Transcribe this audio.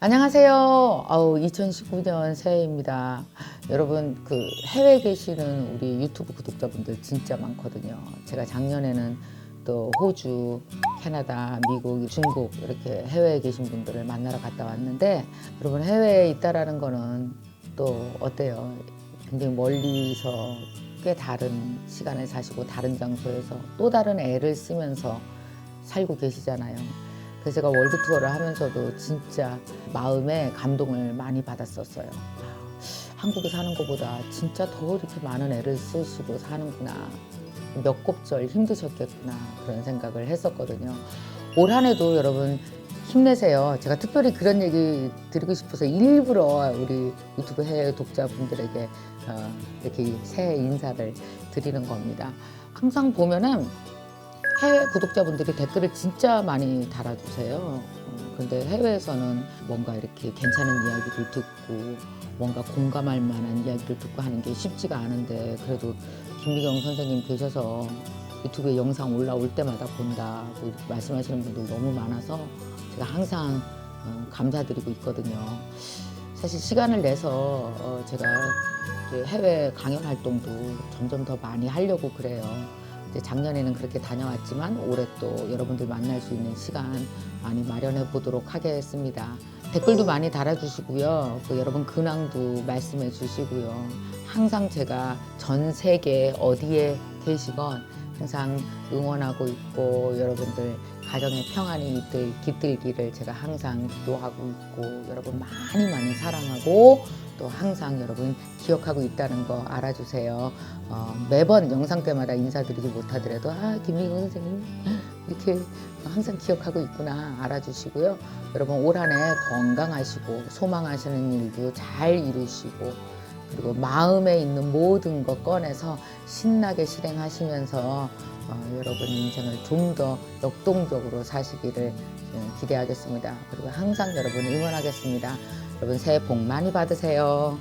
안녕하세요. 아우 2019년 새해입니다. 여러분 그 해외에 계시는 우리 유튜브 구독자분들 진짜 많거든요. 제가 작년에는 또 호주, 캐나다, 미국, 중국 이렇게 해외에 계신 분들을 만나러 갔다 왔는데 여러분 해외에 있다라는 거는 또 어때요? 굉장히 멀리서 꽤 다른 시간을 사시고 다른 장소에서 또 다른 애를 쓰면서 살고 계시잖아요. 그래서 제가 월드 투어를 하면서도 진짜 마음에 감동을 많이 받았었어요. 아, 한국에 사는 것보다 진짜 더 이렇게 많은 애를 쓰시고 사는구나. 몇 곱절 힘드셨겠구나. 그런 생각을 했었거든요. 올 한 해도 여러분 힘내세요. 제가 특별히 그런 얘기 드리고 싶어서 일부러 우리 유튜브 해외 독자분들에게 어, 이렇게 새해 인사를 드리는 겁니다. 항상 보면은 해외 구독자분들이 댓글을 진짜 많이 달아주세요. 어, 근데 해외에서는 뭔가 이렇게 괜찮은 이야기를 듣고 뭔가 공감할 만한 이야기를 듣고 하는 게 쉽지가 않은데 그래도 김미경 선생님 계셔서 유튜브에 영상 올라올 때마다 본다고 말씀하시는 분들 너무 많아서 제가 항상 어, 감사드리고 있거든요. 사실 시간을 내서 어, 제가 해외 강연 활동도 점점 더 많이 하려고 그래요. 작년에는 그렇게 다녀왔지만 올해 또 여러분들 만날 수 있는 시간 많이 마련해 보도록 하겠습니다. 댓글도 많이 달아주시고요. 그 여러분 근황도 말씀해 주시고요. 항상 제가 전 세계 어디에 계시건 항상 응원하고 있고 여러분들 가정의 평안이 깃들, 깃들기를 제가 항상 기도하고 있고 여러분 많이 많이 사랑하고 또 항상 여러분 기억하고 있다는 거 알아주세요. 어, 매번 영상 때마다 인사드리지 못하더라도 아 김미경 선생님 이렇게 항상 기억하고 있구나 알아주시고요. 여러분 올 한 해 건강하시고 소망하시는 일도 잘 이루시고 그리고 마음에 있는 모든 것 꺼내서 신나게 실행하시면서 어, 여러분 인생을 좀 더 역동적으로 사시기를 어, 기대하겠습니다. 그리고 항상 여러분 응원하겠습니다. 여러분 새해 복 많이 받으세요.